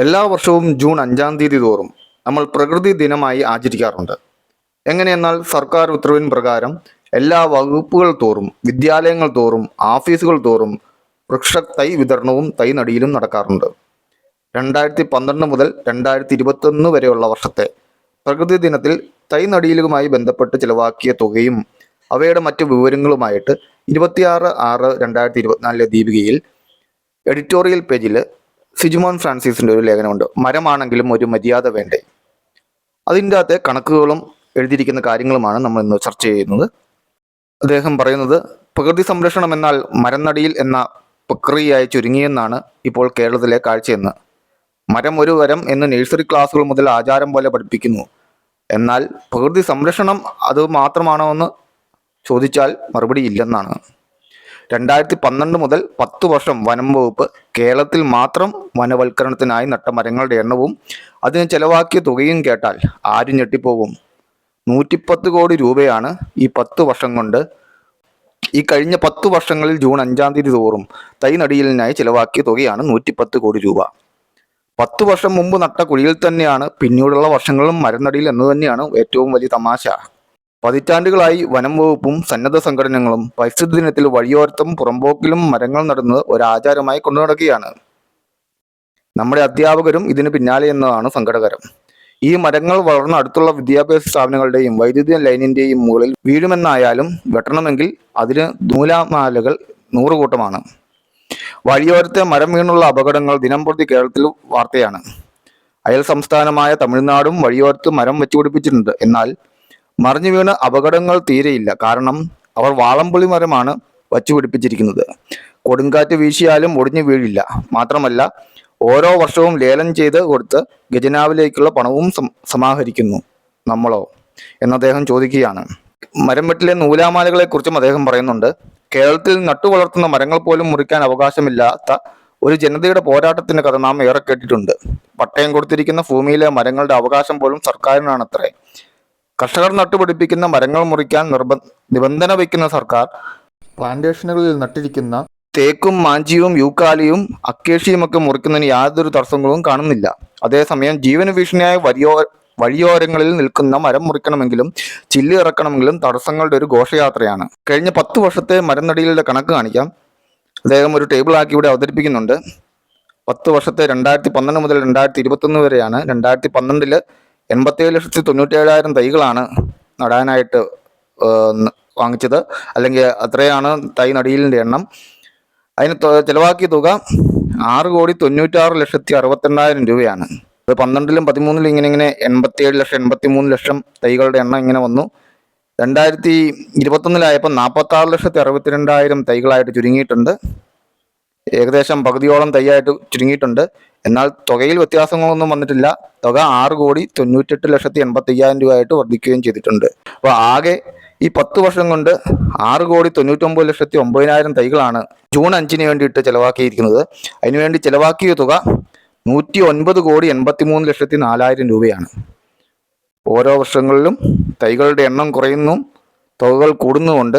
എല്ലാ വർഷവും ജൂൺ അഞ്ചാം തീയതി തോറും നമ്മൾ പ്രകൃതി ദിനമായി ആചരിക്കാറുണ്ട്. എങ്ങനെയെന്നാൽ സർക്കാർ ഉത്തരവിൻ പ്രകാരം എല്ലാ വകുപ്പുകൾ തോറും വിദ്യാലയങ്ങൾ തോറും ഓഫീസുകൾ തോറും വൃക്ഷ തൈ വിതരണവും തൈ നടിയിലും നടക്കാറുണ്ട്. രണ്ടായിരത്തി പന്ത്രണ്ട് മുതൽ രണ്ടായിരത്തി ഇരുപത്തൊന്ന് വരെയുള്ള വർഷത്തെ പ്രകൃതി ദിനത്തിൽ തൈ നടിയിലുമായി ബന്ധപ്പെട്ട് ചിലവാക്കിയ തുകയും അവയുടെ മറ്റു വിവരങ്ങളുമായിട്ട് ഇരുപത്തിയാറ് ആറ് രണ്ടായിരത്തി ഇരുപത്തിനാലിലെ ദീപികയിൽ എഡിറ്റോറിയൽ പേജിൽ സിജുമോൻ ഫ്രാൻസിസിന്റെ ഒരു ലേഖനമുണ്ട്. മരമാണെങ്കിലും ഒരു മര്യാദ വേണ്ടേ? അതിന്റെ അകത്തെ കണക്കുകളും എഴുതിയിരിക്കുന്ന കാര്യങ്ങളുമാണ് നമ്മൾ ഇന്ന് ചർച്ച ചെയ്യുന്നത്. അദ്ദേഹം പറയുന്നത് പ്രകൃതി സംരക്ഷണം എന്നാൽ മരനടിയിൽ എന്ന പ്രക്രിയയായി ചുരുങ്ങിയെന്നാണ് ഇപ്പോൾ കേരളത്തിലെ കാഴ്ചയെന്ന്. മരം ഒരു വരം എന്ന് നഴ്സറി ക്ലാസ്സുകൾ മുതൽ ആചാരം പോലെ പഠിപ്പിക്കുന്നു. എന്നാൽ പ്രകൃതി സംരക്ഷണം അത് മാത്രമാണോ എന്ന് ചോദിച്ചാൽ മറുപടി ഇല്ലെന്നാണ്. രണ്ടായിരത്തി പന്ത്രണ്ട് മുതൽ പത്ത് വർഷം വനം വകുപ്പ് കേരളത്തിൽ മാത്രം വനവൽക്കരണത്തിനായി നട്ട മരങ്ങളുടെ എണ്ണവും അതിന് ചെലവാക്കിയ തുകയും കേട്ടാൽ ആരും ഞെട്ടിപ്പോകും? നൂറ്റിപ്പത്ത് കോടി രൂപയാണ് ഈ പത്ത് വർഷം കൊണ്ട് ഈ കഴിഞ്ഞ പത്ത് വർഷങ്ങളിൽ ജൂൺ അഞ്ചാം തീയതി തോറും തൈ നടിയലിനായി ചിലവാക്കിയ തുകയാണ് നൂറ്റിപ്പത്ത് കോടി രൂപ. പത്ത് വർഷം മുമ്പ് നട്ട കുഴിയിൽ തന്നെയാണ് പിന്നീടുള്ള വർഷങ്ങളും മരം നടിയിൽ എന്ന് തന്നെയാണ് ഏറ്റവും വലിയ തമാശ. പതിറ്റാണ്ടുകളായി വനം വകുപ്പും സന്നദ്ധ സംഘടനകളും പരിസ്ഥിതി ദിനത്തിൽ വഴിയോരത്തും പുറമ്പോക്കിലും മരങ്ങൾ നടുന്നത് ഒരാചാരമായി കൊണ്ടു നടക്കുകയാണ്. നമ്മുടെ അധ്യാപകരും ഇതിന് പിന്നാലെ എന്നതാണ് സങ്കടകരം. ഈ മരങ്ങൾ വളർന്ന അടുത്തുള്ള വിദ്യാഭ്യാസ സ്ഥാപനങ്ങളുടെയും വൈദ്യുതി ലൈനിന്റെയും മുകളിൽ വീഴുമെന്നായാലും വെട്ടണമെങ്കിൽ അതിന് നൂലാമാലകൾ നൂറുകൂട്ടമാണ്. വഴിയോരത്തെ മരം വീണുള്ള അപകടങ്ങൾ ദിനംപ്രതി കേരളത്തിൽ വാർത്തയാണ്. അയൽ സംസ്ഥാനമായ തമിഴ്നാടും വഴിയോരത്ത് മരം വെച്ചുപിടിപ്പിച്ചിട്ടുണ്ട്. എന്നാൽ മറിഞ്ഞു വീണ് അപകടങ്ങൾ തീരെയില്ല. കാരണം അവർ വാളംപുളി മരമാണ് വച്ചുപിടിപ്പിച്ചിരിക്കുന്നത് കൊടുങ്കാറ്റ് വീശിയാലും ഒടിഞ്ഞു വീഴില്ല. മാത്രമല്ല ഓരോ വർഷവും ലേലം ചെയ്ത് കൊടുത്ത് ഖജനാവിലേക്കുള്ള പണവും സമാഹരിക്കുന്നു നമ്മളോ എന്ന് അദ്ദേഹം ചോദിക്കുകയാണ്. മരം വെട്ടിലെ നൂലാമാലകളെ കുറിച്ചും അദ്ദേഹം പറയുന്നുണ്ട്. കേരളത്തിൽ നട്ടുവളർത്തുന്ന മരങ്ങൾ പോലും മുറിക്കാൻ അവകാശമില്ലാത്ത ഒരു ജനതയുടെ പോരാട്ടത്തിന്റെ കഥ നാം ഏറെ കേട്ടിട്ടുണ്ട്. പട്ടയം കൊടുത്തിരിക്കുന്ന ഭൂമിയിലെ മരങ്ങളുടെ അവകാശം പോലും സർക്കാരിനാണത്രേ. കർഷകർ നട്ടുപിടിപ്പിക്കുന്ന മരങ്ങൾ മുറിക്കാൻ നിർബ നിബന്ധന വയ്ക്കുന്ന സർക്കാർ പ്ലാന്റേഷനുകളിൽ നട്ടിരിക്കുന്ന തേക്കും മാഞ്ചിയും യൂക്കാലിയും അക്കേഷിയും ഒക്കെ മുറിക്കുന്നതിന് യാതൊരു തടസ്സങ്ങളും കാണുന്നില്ല. അതേസമയം ജീവന ഭീഷണിയായ വരിയോ വഴിയോരങ്ങളിൽ നിൽക്കുന്ന മരം മുറിക്കണമെങ്കിലും ചില്ല് ഇറക്കണമെങ്കിലും തടസ്സങ്ങളുടെ ഒരു ഘോഷയാത്രയാണ്. കഴിഞ്ഞ പത്ത് വർഷത്തെ മരനടികളുടെ കണക്ക് കാണിക്കാം. അദ്ദേഹം ഒരു ടേബിൾ ആക്കി ഇവിടെ അവതരിപ്പിക്കുന്നുണ്ട്. പത്ത് വർഷത്തെ രണ്ടായിരത്തി പന്ത്രണ്ട് മുതൽ രണ്ടായിരത്തി ഇരുപത്തൊന്ന് വരെയാണ് രണ്ടായിരത്തി പന്ത്രണ്ടിൽ എൺപത്തേഴ് ലക്ഷത്തി തൊണ്ണൂറ്റേഴായിരം തൈകളാണ് നടാനായിട്ട് വാങ്ങിച്ചത്. അല്ലെങ്കിൽ അത്രയാണ് തൈ നടിയിലിന്റെ എണ്ണം. അതിന് ചിലവാക്കിയ തുക ആറ് കോടി തൊണ്ണൂറ്റാറ് ലക്ഷത്തി അറുപത്തിരണ്ടായിരം രൂപയാണ്. അത് പന്ത്രണ്ടിലും പതിമൂന്നിലും ഇങ്ങനെ ഇങ്ങനെ എൺപത്തിയേഴ് ലക്ഷം എൺപത്തി മൂന്ന് ലക്ഷം തൈകളുടെ എണ്ണം ഇങ്ങനെ വന്നു. രണ്ടായിരത്തി ഇരുപത്തൊന്നിലായപ്പോൾ നാൽപ്പത്തി ആറ് ലക്ഷത്തി അറുപത്തിരണ്ടായിരം തൈകളായിട്ട് ചുരുങ്ങിയിട്ടുണ്ട്. ഏകദേശം പകുതിയോളം തൈയായിട്ട് ചുരുങ്ങിയിട്ടുണ്ട്. എന്നാൽ തുകയിൽ വ്യത്യാസങ്ങളൊന്നും വന്നിട്ടില്ല. തുക ആറ് കോടി തൊണ്ണൂറ്റെട്ട് ലക്ഷത്തി എൺപത്തി അയ്യായിരം രൂപയായിട്ട് വർദ്ധിക്കുകയും ചെയ്തിട്ടുണ്ട്. അപ്പോൾ ആകെ ഈ പത്ത് വർഷം കൊണ്ട് ആറ് കോടി തൊണ്ണൂറ്റൊമ്പത് ലക്ഷത്തി ഒമ്പതിനായിരം തൈകളാണ് ജൂൺ അഞ്ചിന് വേണ്ടിയിട്ട് ചിലവാക്കിയിരിക്കുന്നത്. അതിനുവേണ്ടി ചിലവാക്കിയ തുക നൂറ്റി ഒൻപത് കോടി എൺപത്തി മൂന്ന് ലക്ഷത്തി നാലായിരം രൂപയാണ്. ഓരോ വർഷങ്ങളിലും തൈകളുടെ എണ്ണം കുറയുന്നു. തുകകൾ കൂടുന്നതുകൊണ്ട്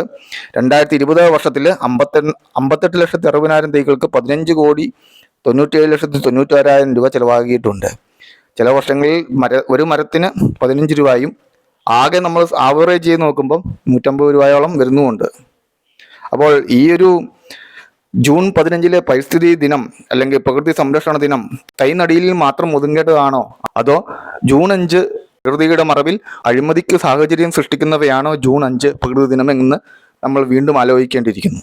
രണ്ടായിരത്തി ഇരുപത് വർഷത്തിൽ അമ്പത്തെ അമ്പത്തെട്ട് ലക്ഷത്തി അറുപതിനായിരം തൈകൾക്ക് പതിനഞ്ച് കോടി തൊണ്ണൂറ്റേഴ് ലക്ഷത്തി തൊണ്ണൂറ്റാറായിരം രൂപ ചിലവാക്കിയിട്ടുണ്ട്. ചില വർഷങ്ങളിൽ മര ഒരു മരത്തിന് പതിനഞ്ച് രൂപയും ആകെ നമ്മൾ ആവറേജ് ചെയ്ത് നോക്കുമ്പോൾ നൂറ്റമ്പത് രൂപയോളം വരുന്നുമുണ്ട്. അപ്പോൾ ഈ ഒരു ജൂൺ പതിനഞ്ചിലെ പരിസ്ഥിതി ദിനം അല്ലെങ്കിൽ പ്രകൃതി സംരക്ഷണ ദിനം തൈനടിയിൽ മാത്രം ഒതുങ്ങേണ്ടതാണോ? അതോ ജൂൺ അഞ്ച് പ്രകൃതിയുടെ മറവിൽ അഴിമതിക്ക് സാഹചര്യം സൃഷ്ടിക്കുന്നവയാണോ ജൂൺ അഞ്ച് പ്രകൃതി ദിനം എന്ന് നമ്മൾ വീണ്ടും ആലോചിക്കേണ്ടിയിരിക്കുന്നു.